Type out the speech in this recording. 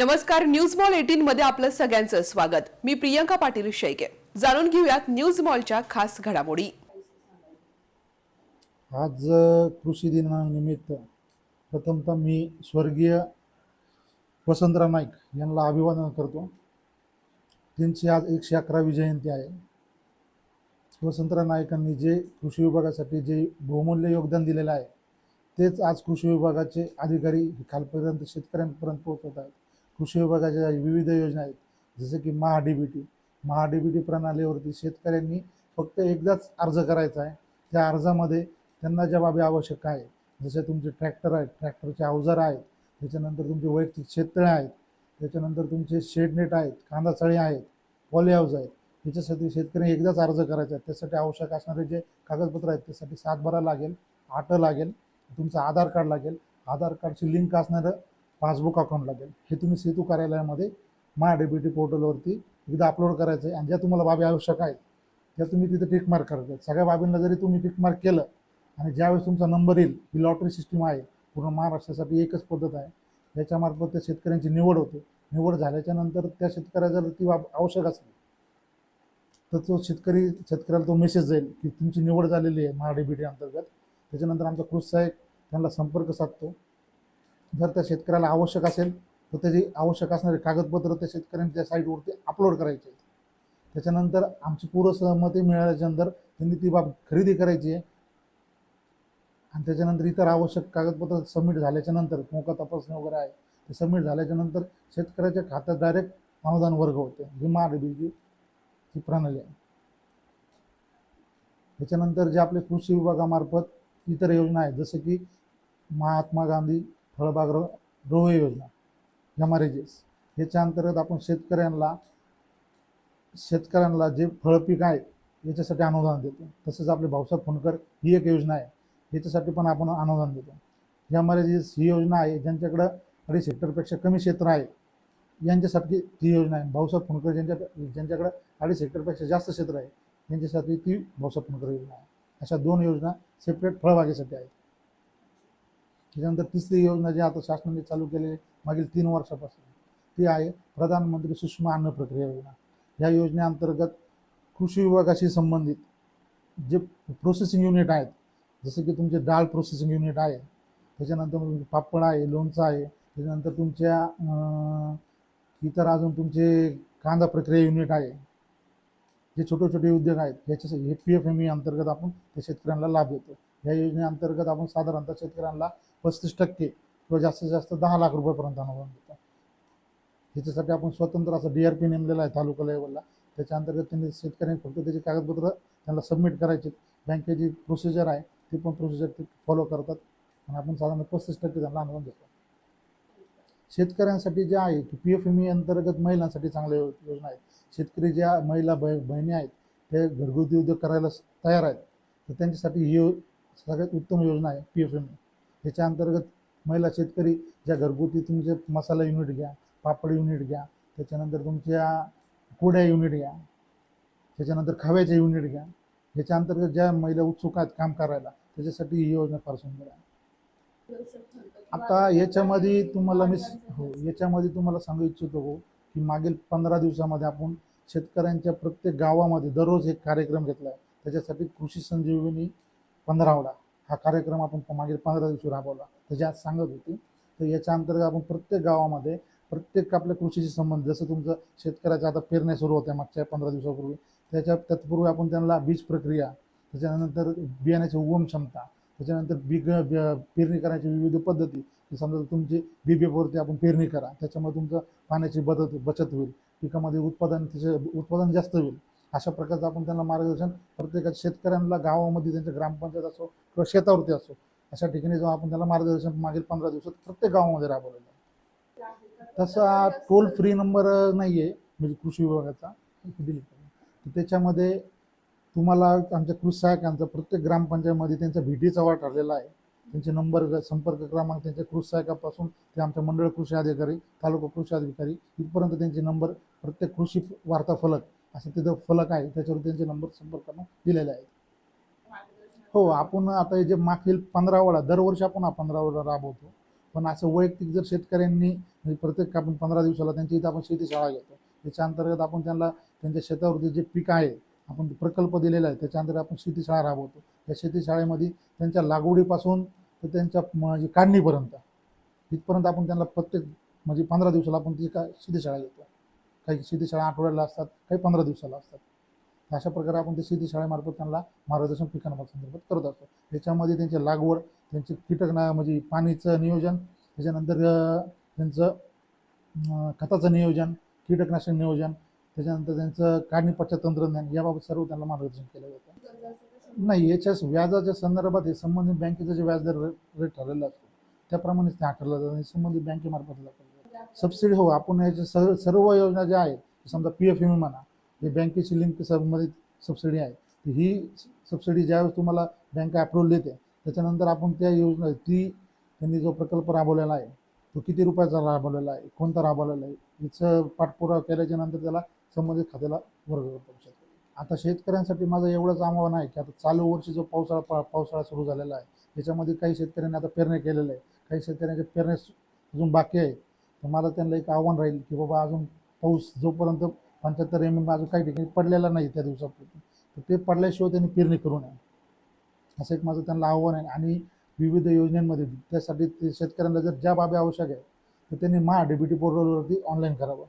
नमस्कार news mall eighteen मध्ये आपलं सगळ्यांचं स्वागत. मी प्रियंका पाटील शेळके. जाणून घेऊयात न्यूज मॉलच्या खास घडामोडी. आज कृषी दिनानिमित्त प्रथमतः मी स्वर्गीय वसंतराव नाईक यांना अभिवादन करतो. त्यांची आज एकशे अकरावी जयंती आहे. वसंतराव नाईकांनी जे कृषी विभागासाठी जे बहुमूल्य योगदान दिलेलं आहे तेच आज कृषी विभागाचे अधिकारी खालपर्यंत शेतकऱ्यांपर्यंत पोहोचवत आहेत. कृषी विभागाच्या विविध योजना आहेत. जसं की Maha D B T Maha D B T प्रणालीवरती शेतकऱ्यांनी फक्त एकदाच अर्ज करायचा आहे. त्या अर्जामध्ये त्यांना ज्या बाबी आवश्यक आहे. जसे तुमचे ट्रॅक्टर आहेत ट्रॅक्टरचे अवजार आहेत त्याच्यानंतर तुमचे वैयक्तिक शेततळे आहेत त्याच्यानंतर तुमचे शेडनेट आहेत कांदा चळे आहेत पॉली हाऊस आहेत. याच्यासाठी शेतकरी एकदाच अर्ज करायचा आहे. त्यासाठी आवश्यक असणारे जे कागदपत्र आहेत त्यासाठी सातबारा लागेल आटं लागेल तुमचं आधार कार्ड लागेल. आधार कार्डची लिंक असणारं पासबुक अकाउंट लागेल. हे तुम्ही सेतू कार्यालयामध्ये माय डी बी टी पोर्टलवरती एकदा अपलोड करायचं आहे. आणि ज्या तुम्हाला बाबी आवश्यक आहेत त्या तुम्ही तिथे टिक मार्क करायचं आहे सगळ्या बाबींना जरी तुम्ही टिक मार्क केलं आणि ज्यावेळेस तुमचा नंबर येईल ही लॉटरी सिस्टीम आहे पूर्ण महाराष्ट्रासाठी एकच पद्धत आहे. याच्यामार्फत त्या शेतकऱ्यांची निवड होते. निवड झाल्याच्यानंतर त्या शेतकऱ्याला जर ती बाब आवश्यक असेल तर तो शेतकरी शेतकऱ्याला तो मेसेज जाईल की तुमची निवड झालेली आहे महा बी टी अंतर्गत. त्याच्यानंतर आमचा कृषी सहाय्यक त्यांना संपर्क साधतो. जर त्या शेतकऱ्याला आवश्यक असेल तर त्याची आवश्यक असणारे कागदपत्र त्या शेतकऱ्यांच्या साईटवरती अपलोड करायचे आहेत. त्याच्यानंतर आमची पूर्व सहमती मिळाल्याच्यानंतर त्यांनी ती बाब खरेदी करायची आहे. आणि त्याच्यानंतर इतर आवश्यक कागदपत्र सबमिट झाल्याच्यानंतर मोका तपासणी वगैरे आहे ते सबमिट झाल्याच्यानंतर शेतकऱ्याच्या खात्यात डायरेक्ट अनुदान वर्ग होते. ही महाडीबीची ही प्रणाली आहे. त्याच्यानंतर जे आपले कृषी विभागामार्फत इतर योजना आहेत जसं की महात्मा गांधी फळबाग रो रोहे योजना हेमारेजेस याच्या अंतर्गत आपण शेतकऱ्यांना शेतकऱ्यांना जे फळपीक आहे याच्यासाठी अनुदान देतो. तसंच आपले भाऊसाहेब फुंडकर ही एक योजना आहे याच्यासाठी पण आपण अनुदान देतो. हेमारेजेस ही योजना आहे ज्यांच्याकडं अडीच हेक्टरपेक्षा कमी क्षेत्र आहे यांच्यासाठी ती योजना आहे. भाऊसाहेब फुंडकर ज्यांच्या ज्यांच्याकडं अडीच हेक्टरपेक्षा जास्त क्षेत्र आहे यांच्यासाठी ती भाऊसाहेब फुंडकर योजना आहे. अशा दोन योजना सेपरेट फळबागेसाठी आहेत. त्याच्यानंतर तिसरी योजना जी आता शासनाने चालू केली मागील तीन वर्षापासून ती आहे प्रधानमंत्री सूक्ष्म अन्न प्रक्रिया योजना. या योजनेअंतर्गत कृषी विभागाशी संबंधित जे प्रोसेसिंग युनिट आहेत जसं की तुमचे डाळ प्रोसेसिंग युनिट आहे त्याच्यानंतर पापड आहे लोणचं आहे त्याच्यानंतर तुमच्या इतर अजून तुमचे कांदा प्रक्रिया युनिट आहे जे छोटे छोटे उद्योग आहेत याच्या हे पी एफ एम ई अंतर्गत आपण त्या शेतकऱ्यांना लाभ देतो. या योजनेअंतर्गत आपण साधारणतः शेतकऱ्यांना पस्तीस टक्के किंवा जास्तीत जास्त दहा लाख रुपयापर्यंत अनुदान देतो ह्याच्यासाठी आपण स्वतंत्र असं डी आर पी नेमलेला आहे तालुका लेवलला. त्याच्या अंतर्गत त्यांनी शेतकऱ्यांनी फक्त त्याचे कागदपत्र त्यांना सबमिट करायचे बँकेची प्रोसिजर आहे ती पण प्रोसिजर ते फॉलो करतात. आणि आपण साधारण पस्तीस टक्के त्यांना अनुदान देतो. शेतकऱ्यांसाठी जे आहे की पी एफ एम ई अंतर्गत महिलांसाठी चांगल्या योजना आहेत. शेतकरी ज्या महिला ब बहिणी आहेत ते घरगुती उद्योग करायला तयार आहेत. तर त्यांच्यासाठी ही सगळ्यात उत्तम योजना आहे पी एफ एम ई ह्याच्या अंतर्गत महिला शेतकरी ज्या घरगुती तुमचे मसाला युनिट घ्या पापड युनिट घ्या त्याच्यानंतर तुमच्या कोड्या युनिट घ्या त्याच्यानंतर खव्याचे युनिट घ्या याच्या अंतर्गत ज्या महिला उत्सुक आहेत काम करायला त्याच्यासाठी ही योजना फार सुंदर आहे. आता याच्यामध्ये तुम्हाला मी हो याच्यामध्ये तुम्हाला सांगू इच्छितो हो की मागील पंधरा दिवसामध्ये आपण शेतकऱ्यांच्या प्रत्येक गावामध्ये दररोज एक कार्यक्रम घेतला आहे. त्याच्यासाठी कृषी संजीवनी पंधरावडा. हा कार्यक्रम आपण मागील पंधरा दिवशी राबवला. त्याची आज सांगत होती तर याच्या अंतर्गत आपण प्रत्येक गावामध्ये प्रत्येक आपल्या कृषीशी संबंध जसं तुमचं शेतकऱ्याचं आता पेरण्या सुरू होत्या मागच्या पंधरा दिवसापूर्वी त्याच्या तत्पूर्वी आपण त्यांना बीज प्रक्रिया त्याच्यानंतर बियाण्याची उगम क्षमता त्याच्यानंतर बिग पेरणी करण्याची विविध पद्धती समजा तुमची बी आपण पेरणी करा त्याच्यामुळे तुमचं पाण्याची बदत बचत होईल पिकामध्ये उत्पादन त्याचे उत्पादन जास्त होईल. अशा प्रकारचं आपण त्यांना मार्गदर्शन प्रत्येक शेतकऱ्यांना गावामध्ये त्यांच्या ग्रामपंचायत असो किंवा शेतावरती असो अशा ठिकाणी जाऊन आपण त्याला मार्गदर्शन मागील पंधरा दिवसात प्रत्येक गावामध्ये राबवलेलं आहे. तसा टोल फ्री नंबर नाही आहे म्हणजे कृषी विभागाचा दिली त्याच्यामध्ये तुम्हाला आमच्या कृषी सहायकांचा प्रत्येक ग्रामपंचायतमध्ये त्यांचा भेटीचा वाट ठरलेला आहे. त्यांचे नंबर संपर्क क्रमांक त्यांच्या कृषी सहायकापासून ते आमच्या मंडळ कृषी अधिकारी तालुका कृषी अधिकारी इथपर्यंत त्यांचे नंबर प्रत्येक कृषी वार्ता फलक असं तिथं फलक आहे त्याच्यावर त्यांचे नंबर संपर्क दिलेले आहेत. हो आपण आता हे जे मागील पंधरा वडा दरवर्षी आपण हा पंधरावडा राबवतो. पण असं वैयक्तिक जर शेतकऱ्यांनी म्हणजे प्रत्येक आपण पंधरा दिवसाला त्यांच्या इथं आपण शेतीशाळा घेतो. त्याच्या अंतर्गत आपण त्यांना त्यांच्या शेतावरती जे पीक आहे आपण प्रकल्प दिलेला आहे त्याच्या अंतर्गत आपण शेतीशाळा राबवतो. त्या शेती शाळेमध्ये त्यांच्या लागवडीपासून तर त्यांच्या म्हणजे काढणीपर्यंत इथपर्यंत आपण त्यांना प्रत्येक म्हणजे पंधरा दिवसाला आपण ती का शेतीशाळा घेतो. काही शेती शाळा आठवड्याला असतात काही पंधरा दिवसाला असतात. अशा प्रकारे आपण ते शेती शाळेमार्फत त्यांना मार्गदर्शन पिकांसंदर्भात करत असतो. त्याच्यामध्ये त्यांची लागवड त्यांचे कीटकना म्हणजे पाणीचं नियोजन त्याच्यानंतर त्यांचं खताचं नियोजन कीटकनाशक नियोजन त्याच्यानंतर त्यांचं काढणी पश्चात तंत्रज्ञान याबाबत सर्व त्यांना मार्गदर्शन केलं जातं. नाही याच्या व्याजाच्या संदर्भात हे संबंधित बँकेचं जे व्याजदर रेट ठरलेला असतो त्याप्रमाणेच ते आकारला जातं. आणि संबंधित बँकेमार्फत सबसिडी हो आपण याच्या सर्व सर्व योजना ज्या आहेत समजा पी एफ एम म्हणा हे बँकेची लिंक संबंधित सबसिडी आहे ही सबसिडी ज्यावेळेस तुम्हाला बँक अप्रुव्हल देते त्याच्यानंतर आपण त्या योजना ती त्यांनी जो प्रकल्प राबवलेला आहे तो किती रुपयाचा राबवलेला आहे कोणता राबवलेला आहे याचं पाठपुरावा केल्याच्यानंतर त्याला संबंधित खात्याला वर्ग करू शकतो. आता शेतकऱ्यांसाठी माझं एवढंच आव्हान आहे की आता चालू वर्षी जो पावसाळा पा- पावसाळा सुरू झालेला आहे त्याच्यामध्ये काही शेतकऱ्यांनी आता पेरण्या केलेलं आहे काही शेतकऱ्यांच्या पेरण्या अजून बाकी आहे तर मला त्यांना एक आव्हान राहील की बाबा अजून पाऊस जोपर्यंत पंच्याहत्तर एम एम अजून काही ठिकाणी पडलेला नाही त्या दिवसापूर्वी तर ते पडल्याशिवाय त्यांनी पेरणी करू नये. असं एक माझं त्यांना आव्हान आहे. आणि विविध योजनांमध्ये त्यासाठी ते शेतकऱ्यांना जर ज्या बाबी आवश्यक आहे तर त्यांनी महा टी पोर्टलवरती ऑनलाईन करावं.